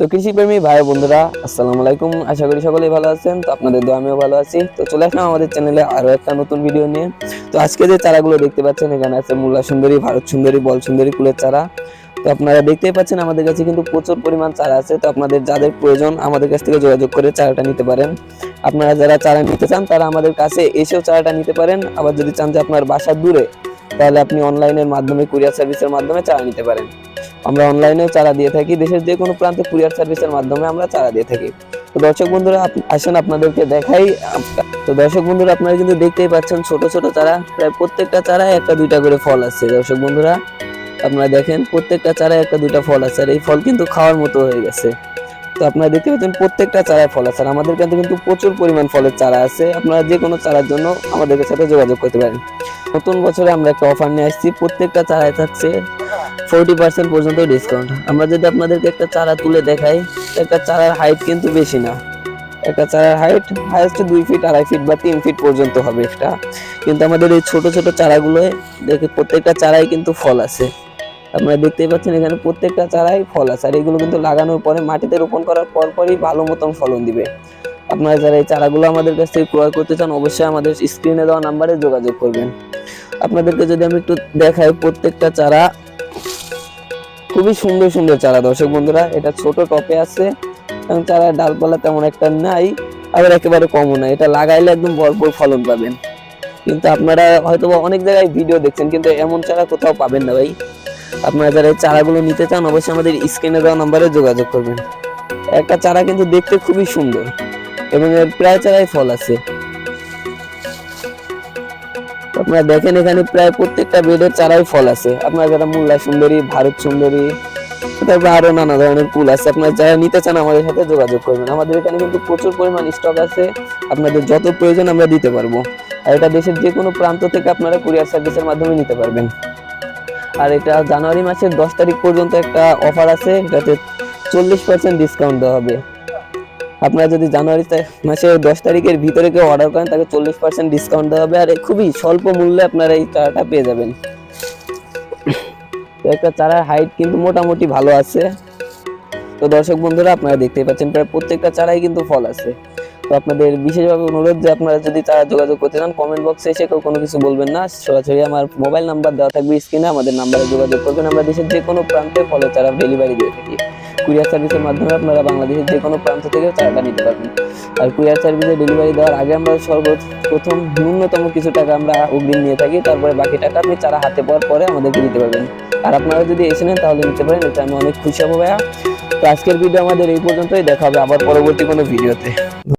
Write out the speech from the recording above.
তো কৃষিপ্রেমী ভাই বন্ধুরা, আসসালামু আলাইকুম। আশা করি সকলেই ভালো আছেন। তো আপনাদের দোয়া আমিও ভালো আছি। তো চলে আসলাম আমাদের চ্যানেলে আরও একটা নতুন ভিডিও নিয়ে। তো আজকে যে চারাগুলো দেখতে পাচ্ছেন, এখানে আছে মুল্লা সুন্দরী, ভারত সুন্দরী, বল সুন্দরী কুলের চারা। তো আপনারা দেখতেই পাচ্ছেন, আমাদের কাছে কিন্তু প্রচুর পরিমাণ চারা আছে। তো আপনাদের যাদের প্রয়োজন, আমাদের কাছ থেকে যোগাযোগ করে চারাটা নিতে পারেন। আপনারা যারা চারা নিতে চান, তারা আমাদের কাছে এসেও চারাটা নিতে পারেন। আবার যদি চান যে আপনার বাসা দূরে, তাহলে আপনি অনলাইনের মাধ্যমে কুরিয়ার সার্ভিসের মাধ্যমে চারা নিতে পারেন। আমরা অনলাইনেও চারা দিয়ে থাকি, দেশের যে কোনো প্রান্তে কুরিয়ার সার্ভিসের মাধ্যমে আমরা চারা দিয়ে থাকি। তো দর্শক বন্ধুরা আসেন আপনাদেরকে দেখাই। তো দর্শক বন্ধুরা, আপনারা কিন্তু দেখতেই পাচ্ছেন ছোট ছোট চারা। প্রায় প্রত্যেকটা চারায় একটা, দুইটা করে ফল আছে। দর্শক বন্ধুরা, আপনারা দেখেন, প্রত্যেকটা চারায় একটা, দুইটা ফল আছে। আর এই ফল কিন্তু খাওয়ার মতো হয়ে গেছে। তো আপনারা দেখতে পাচ্ছেন, প্রত্যেকটা চারায় ফল আছে। আর আমাদের কাছে কিন্তু প্রচুর পরিমাণ ফলের চারা আছে। আপনারা যে কোনো চারার জন্য আমাদের সাথে যোগাযোগ করতে পারেন। নতুন বছরে আমরা একটা অফার নিয়ে আসছি। প্রত্যেকটা চারায় থাকছে ফোরটি পার্সেন্ট পর্যন্ত ডিসকাউন্ট আমরা যদি আপনাদেরকে একটা চারা তুলে দেখাই, একটা চারার হাইট কিন্তু বেশি না। একটা চারার হাইট হাইয়েস্ট দুই ফিট আড়াই ফিট বা তিন ফিট পর্যন্ত হবে একটা। কিন্তু আমাদের এই ছোট ছোট চারাগুলোয় দেখে প্রত্যেকটা চারাই কিন্তু ফল আছে। আপনারা দেখতেই পাচ্ছেন এখানে প্রত্যেকটা চারাই ফল আছে। আর এগুলো কিন্তু লাগানোর পরে মাটিতে রোপণ করার পর পরই ভালো মতন ফলন দিবে। আপনারা যারা এই চারাগুলো আমাদের কাছ থেকে ক্রয় করতে চান, অবশ্যই আমাদের স্ক্রিনে দেওয়া নাম্বারে যোগাযোগ করবেন। আপনাদেরকে যদি আমি একটু দেখাই প্রত্যেকটা চারা খুবই সুন্দর সুন্দর চারা। দর্শক বন্ধুরা, এটা ছোট টপে আছে এবং চারা ডালপালা তেমন একটা নাই, আবার একেবারে কমও না। এটা লাগাইলে একদম ভরপুর ফলন পাবেন। কিন্তু আপনারা হয়তো অনেক জায়গায় ভিডিও দেখছেন, কিন্তু এমন চারা কোথাও পাবেন না ভাই। আপনারা যারা এই চারাগুলো নিতে চান, অবশ্যই আমাদের স্ক্রিনে দেওয়া নাম্বারে যোগাযোগ করবেন। একটা চারা কিন্তু দেখতে খুবই সুন্দর এবং এর প্রায় চারাই ফল আছে। আপনারা দেখেন এখানে প্রায় প্রত্যেকটা বেডের চারাই ফল আছে। আপনারা যারা মুল্লা সুন্দরী, ভারত সুন্দরী, তারপর আরও নানা ধরনের ফুল আছে, আপনারা যারা নিতে চান আমাদের সাথে যোগাযোগ করবেন। আমাদের এখানে কিন্তু প্রচুর পরিমাণ স্টক আছে, আপনাদের যত প্রয়োজন আমরা দিতে পারব। আর এটা দেশের যে কোনো প্রান্ত থেকে আপনারা কুরিয়ার সার্ভিসের মাধ্যমে নিতে পারবেন। আর এটা জানুয়ারি মাসের দশ তারিখ পর্যন্ত একটা অফার আছে, এটাতে চল্লিশ পার্সেন্ট ডিসকাউন্ট দেওয়া হবে। আপনারা যদি জানুয়ারি মাসের দশ তারিখের ভিতরে কেউ অর্ডার করেন, তাকে চল্লিশ পার্সেন্ট ডিসকাউন্ট দেওয়া হবে। আর খুবই স্বল্প মূল্যে আপনারা এই চারাটা পেয়ে যাবেন। একটা চারার হাইট কিন্তু মোটামুটি ভালো আছে। তো দর্শক বন্ধুরা, আপনারা দেখতেই পাচ্ছেন, প্রায় প্রত্যেকটা চারাই কিন্তু ফল আছে। তো আপনাদের বিশেষভাবে অনুরোধ যে আপনারা যদি তারা যোগাযোগ করতে চান কমেন্ট বক্সে এসে কেউ কোনো কিছু বলবেন না। সরাসরি আমার মোবাইল নাম্বার দেওয়া থাকবে স্ক্রিনে আমাদের নাম্বারে যোগাযোগ করবেন। আমরা দেশের যে কোনো প্রান্তে ফলের চারা ডেলিভারি দিয়ে থাকি। কুরিয়ার সার্ভিসের মাধ্যমে আপনারা বাংলাদেশের যে কোনো প্রান্ত থেকেও চারাটা নিতে পারবেন। আর কুরিয়ার সার্ভিসে ডেলিভারি দেওয়ার আগে আমরা সর্বপ্রথম ন্যূনতম কিছু টাকা আমরা অগ্রিম নিয়ে থাকি, তারপরে বাকি টাকা আপনি চারা হাতে পাওয়ার পরে আমাদেরকে দিতে পারবেন। আর আপনারা যদি এসে নেন তাহলে নিতে পারেন, এটা আমি অনেক খুশি হব ভাইয়া। তো আজকের ভিডিও আমাদের এই পর্যন্তই, দেখা হবে আবার পরবর্তী কোনো ভিডিওতে।